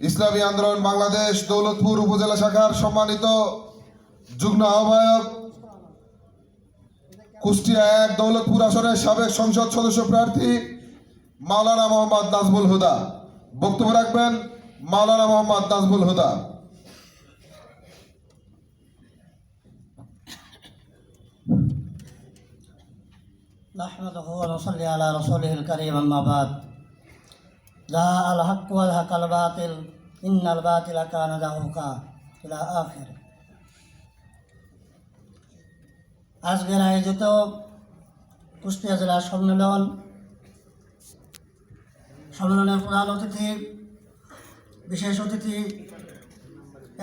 ইসলামী আন্দোলন বাংলাদেশ দৌলতপুর উপজেলা শাখার সম্মানিত যুগ্ম আহ্বায়ক কুষ্টিয়া এক দৌলতপুর আসনের সাবেক সংসদ সদস্য প্রার্থী মাওলানা মোহাম্মদ নাজমুল হুদা বক্তব্য রাখবেন মাওলানা মোহাম্মদ নাজমুল হুদা نحمده ونصلي على رسوله الكريم أما بعد যা আল হাক্কু আল হাক আল বাতিল, ইন্নাল বাতিল কানা দাহুকা ইলা আখের। আজকের আয়োজিত কুষ্টিয়া জেলা সম্মেলন, সম্মেলনের প্রধান অতিথি, বিশেষ অতিথি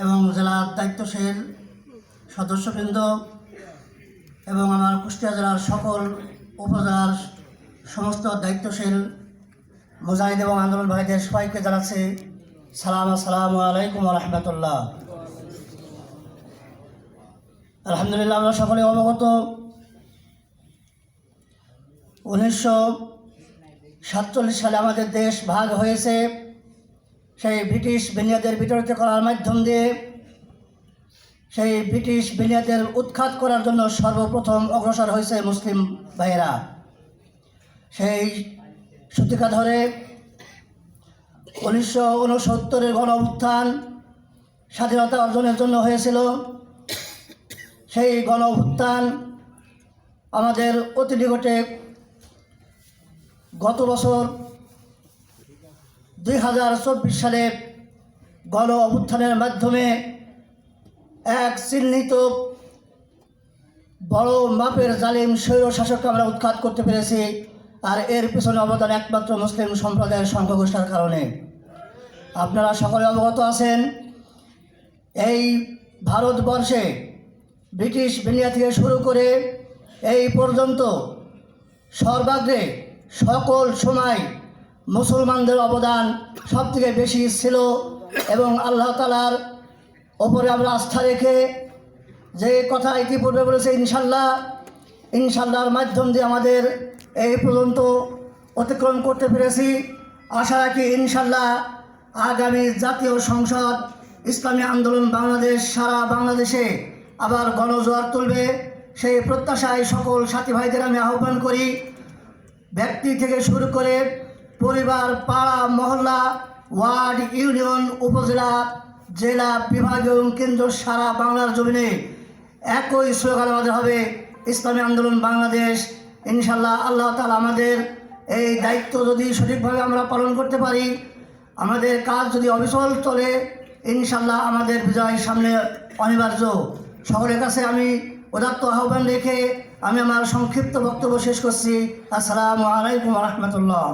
এবং জেলা দায়িত্বশীল সদস্যবৃন্দ এবং আমার কুষ্টিয়া জেলার সকল উপজেলার সমস্ত দায়িত্বশীল মুজাহিদ এবং আন্দোলন ভাইদের সবাইকে জানাচ্ছি সালাম আসসালামু আলাইকুম রহমতুল্লাহ। আলহামদুলিল্লাহ আমরা সকলে অবগত। উনিশশো সাতচল্লিশ সালে আমাদের দেশ ভাগ হয়েছে। সেই ব্রিটিশ বিনিয়াদের বিতাড়িত করার মাধ্যম দিয়ে। সেই ব্রিটিশ বেনিয়াদের উৎখাত করার জন্য সর্বপ্রথম অগ্রসর হয়েছে মুসলিম ভাইয়েরা। সেই সূতিকা ধরে উনিশশো উনসত্তরের গণ উত্থান স্বাধীনতা অর্জনের জন্য হয়েছিল। সেই গণ উত্থান আমাদের অতি নিকটে গত বছর দুই হাজার চব্বিশ সালে গণ অভ্যুত্থানের মাধ্যমে এক চিহ্নিত বড় মাপের জালিম স্বৈর শাসককে আমরা উৎখাত করতে পেরেছি। আর এর পেছনে অবদান একমাত্র মুসলিম সম্প্রদায়ের সংখ্যাগোষ্ঠার কারণে। আপনারা সকলে অবগত আছেন, এই ভারতবর্ষে ব্রিটিশ বিনিয়া থেকে শুরু করে এই পর্যন্ত সর্বাগ্রে সকল সময় মুসলমানদের অবদান সবথেকে বেশি ছিল এবং আল্লাহ তালার ওপরে আমরা আস্থা রেখে যে কথা ইতিপূর্বে বলেছে ইনশাল্লাহ ইনশাল্লাহর মাধ্যম দিয়ে আমাদের এই পর্যন্ত অতিক্রম করতে পেরেছি। আশা রাখি ইনশাল্লাহ আগামী জাতীয় সংসদ ইসলামী আন্দোলন বাংলাদেশ, সারা বাংলাদেশে আবার গণজোয়ার তুলবে। সেই প্রত্যাশায় সকল সাথী ভাইদের আমি আহ্বান করি, ব্যক্তি থেকে শুরু করে পরিবার, পাড়া, মহল্লা, ওয়ার্ড, ইউনিয়ন, উপজেলা, জেলা বিভাগ এবং কেন্দ্র সারা বাংলার জমিনে একই স্লোগান আমাদের হবে, ইসলামী আন্দোলন বাংলাদেশ ইনশাল্লাহ আল্লাহ তালা আমাদের এই দায়িত্ব যদি সঠিকভাবে আমরা পালন করতে পারি, আমাদের কাজ যদি অবিচল চলে ইনশাল্লাহ আমাদের বিজয় সামনে অনিবার্য। শহরের কাছে আমি উদাত্ত আহ্বান রেখে আমি আমার সংক্ষিপ্ত বক্তব্য শেষ করছি। আসসালামু আলাইকুম রহমতুল্লাহ।